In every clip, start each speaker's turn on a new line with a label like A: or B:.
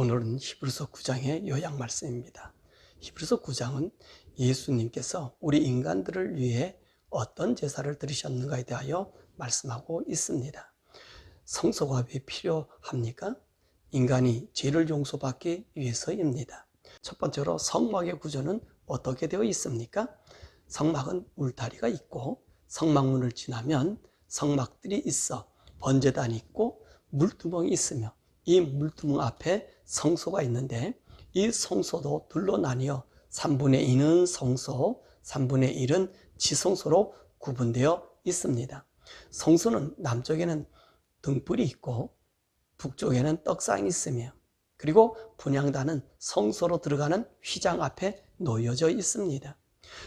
A: 오늘은 히브리서 9장의 요약 말씀입니다. 히브리서 9장은 예수님께서 우리 인간들을 위해 어떤 제사를 드리셨는가에 대하여 말씀하고 있습니다. 성소가 왜 필요합니까? 인간이 죄를 용서받기 위해서입니다. 첫 번째로 성막의 구조는 어떻게 되어 있습니까? 성막은 울타리가 있고 성막문을 지나면 성막들이 있어 번제단이 있고 물두멍이 있으며 이 물두멍 앞에 성소가 있는데 이 성소도 둘로 나뉘어 3분의 2는 성소, 3분의 1은 지성소로 구분되어 있습니다. 성소는 남쪽에는 등불이 있고 북쪽에는 떡상이 있으며 그리고 분향단은 성소로 들어가는 휘장 앞에 놓여져 있습니다.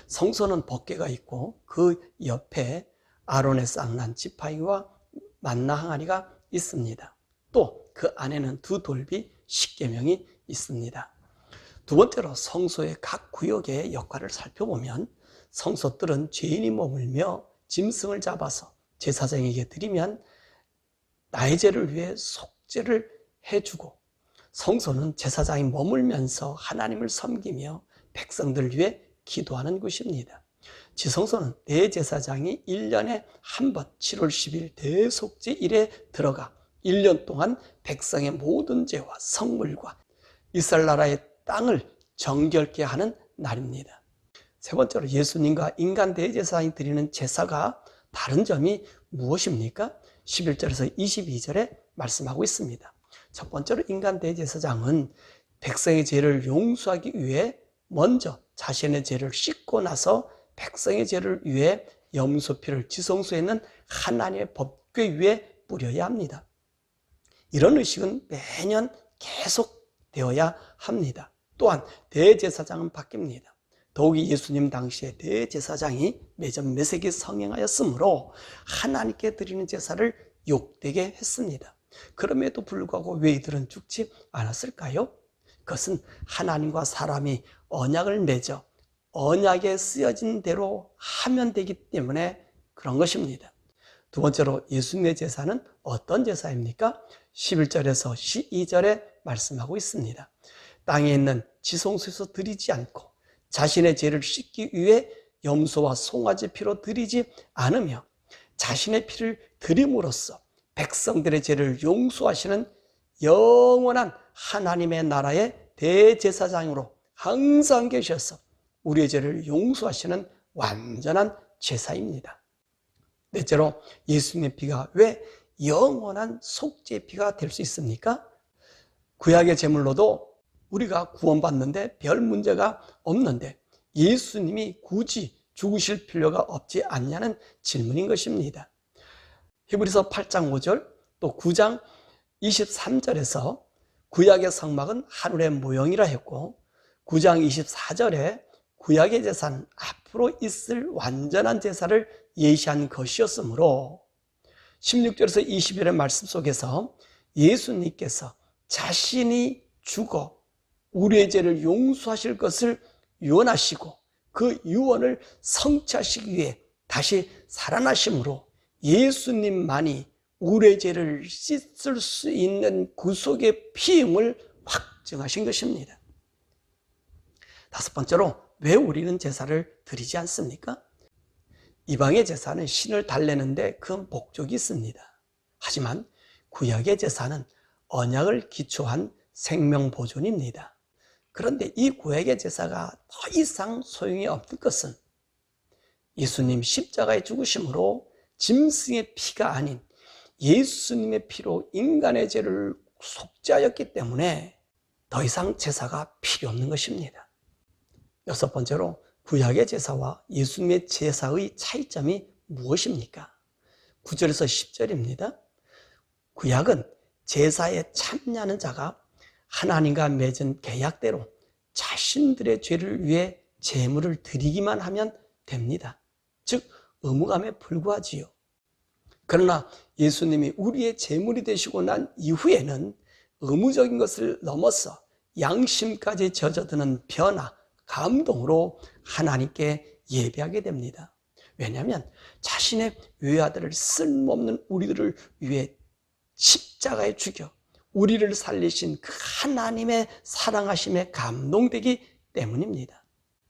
A: 성소는 법궤가 있고 그 옆에 아론의 쌍난 지파이와 만나 항아리가 있습니다. 또 그 안에는 두 돌비 십계명이 있습니다. 두 번째로 성소의 각 구역의 역할을 살펴보면 성소들은 죄인이 머물며 짐승을 잡아서 제사장에게 드리면 나의 죄를 위해 속죄를 해주고 성소는 제사장이 머물면서 하나님을 섬기며 백성들을 위해 기도하는 곳입니다. 지성소는 대제사장이 1년에 한 번 7월 10일 대속제일에 들어가 1년 동안 백성의 모든 죄와 성물과 이스라엘 나라의 땅을 정결케 하는 날입니다. 세 번째로 예수님과 인간 대제사장이 드리는 제사가 다른 점이 무엇입니까? 11절에서 22절에 말씀하고 있습니다. 첫 번째로 인간 대제사장은 백성의 죄를 용서하기 위해 먼저 자신의 죄를 씻고 나서 백성의 죄를 위해 염소피를 지성소에 있는 하나님의 법궤 위에 뿌려야 합니다. 이런 의식은 매년 계속 되어야 합니다. 또한 대제사장은 바뀝니다. 더욱이 예수님 당시에 대제사장이 매점 매색이 성행하였으므로 하나님께 드리는 제사를 욕되게 했습니다. 그럼에도 불구하고 왜 이들은 죽지 않았을까요? 그것은 하나님과 사람이 언약을 맺어 언약에 쓰여진 대로 하면 되기 때문에 그런 것입니다. 두 번째로 예수님의 제사는 어떤 제사입니까? 11절에서 12절에 말씀하고 있습니다. 땅에 있는 지성소에서 드리지 않고 자신의 죄를 씻기 위해 염소와 송아지 피로 드리지 않으며 자신의 피를 드림으로써 백성들의 죄를 용서하시는 영원한 하나님의 나라의 대제사장으로 항상 계셔서 우리의 죄를 용서하시는 완전한 제사입니다. 넷째로 예수님의 피가 왜 영원한 속죄 피가 될 수 있습니까? 구약의 제물로도 우리가 구원받는데 별 문제가 없는데 예수님이 굳이 죽으실 필요가 없지 않냐는 질문인 것입니다. 히브리서 8장 5절 또 9장 23절에서 구약의 성막은 하늘의 모형이라 했고 9장 24절에 구약의 제사는 앞으로 있을 완전한 제사를 예시한 것이었으므로 16절에서 20절의 말씀 속에서 예수님께서 자신이 죽어 우리의 죄를 용서하실 것을 유언하시고 그 유언을 성취하시기 위해 다시 살아나심으로 예수님만이 우리의 죄를 씻을 수 있는 구속의 피임을 확증하신 것입니다. 다섯 번째로 왜 우리는 제사를 드리지 않습니까? 이방의 제사는 신을 달래는데 그 목적이 있습니다. 하지만 구약의 제사는 언약을 기초한 생명 보존입니다. 그런데 이 구약의 제사가 더 이상 소용이 없는 것은 예수님 십자가의 죽으심으로 짐승의 피가 아닌 예수님의 피로 인간의 죄를 속죄하였기 때문에 더 이상 제사가 필요 없는 것입니다. 여섯 번째로 구약의 제사와 예수님의 제사의 차이점이 무엇입니까? 9절에서 10절입니다. 구약은 제사에 참여하는 자가 하나님과 맺은 계약대로 자신들의 죄를 위해 제물을 드리기만 하면 됩니다. 즉 의무감에 불과하지요. 그러나 예수님이 우리의 제물이 되시고 난 이후에는 의무적인 것을 넘어서 양심까지 젖어드는 변화, 감동으로 하나님께 예배하게 됩니다. 왜냐하면 자신의 외아들을 쓸모없는 우리들을 위해 십자가에 죽여 우리를 살리신 그 하나님의 사랑하심에 감동되기 때문입니다.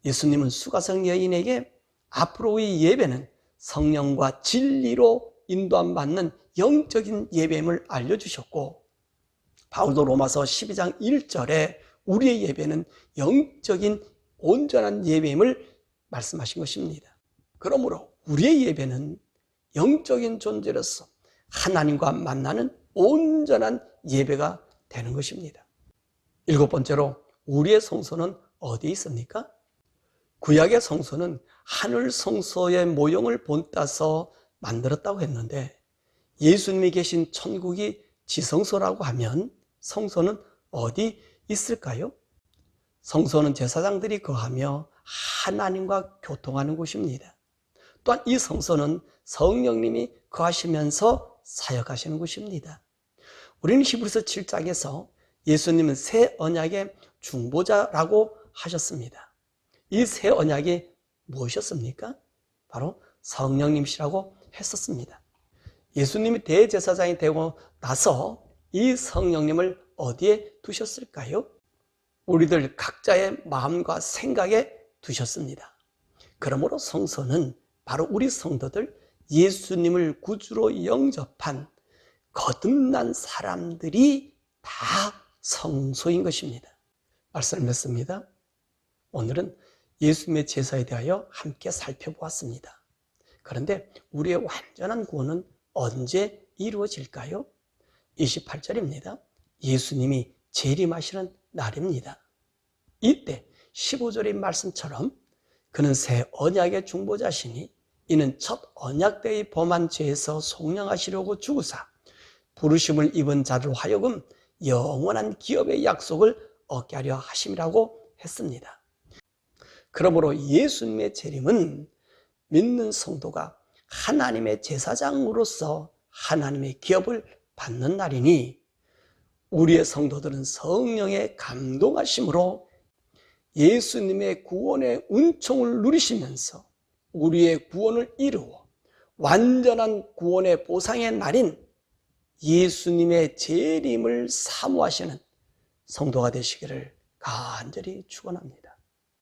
A: 예수님은 수가성 여인에게 앞으로의 예배는 성령과 진리로 인도함 받는 영적인 예배임을 알려주셨고 바울도 로마서 12장 1절에 우리의 예배는 영적인 온전한 예배임을 말씀하신 것입니다. 그러므로 우리의 예배는 영적인 존재로서 하나님과 만나는 온전한 예배가 되는 것입니다. 일곱 번째로 우리의 성소는 어디 있습니까? 구약의 성소는 하늘 성소의 모형을 본따서 만들었다고 했는데 예수님이 계신 천국이 지성소라고 하면 성소는 어디 있을까요? 성소는 제사장들이 거하며 하나님과 교통하는 곳입니다. 또한 이 성소는 성령님이 거하시면서 사역하시는 곳입니다. 우리는 히브리서 7장에서 예수님은 새 언약의 중보자라고 하셨습니다. 이 새 언약이 무엇이었습니까? 바로 성령님이시라고 했었습니다. 예수님이 대제사장이 되고 나서 이 성령님을 어디에 두셨을까요? 우리들 각자의 마음과 생각에 두셨습니다. 그러므로 성소는 바로 우리 성도들 예수님을 구주로 영접한 거듭난 사람들이 다 성소인 것입니다. 말씀을 맺습니다. 오늘은 예수님의 제사에 대하여 함께 살펴보았습니다. 그런데 우리의 완전한 구원은 언제 이루어질까요? 28절입니다. 예수님이 재림하시는 날입니다. 이때 15절의 말씀처럼 그는 새 언약의 중보자시니 이는 첫 언약 때의 범한 죄에서 속량하시려고 죽으사 부르심을 입은 자들 하여금 영원한 기업의 약속을 얻게 하려 하심이라고 했습니다. 그러므로 예수님의 재림은 믿는 성도가 하나님의 제사장으로서 하나님의 기업을 받는 날이니 우리의 성도들은 성령의 감동하심으로 예수님의 구원의 은총을 누리시면서 우리의 구원을 이루어 완전한 구원의 보상의 날인 예수님의 재림을 사모하시는 성도가 되시기를 간절히 축원합니다.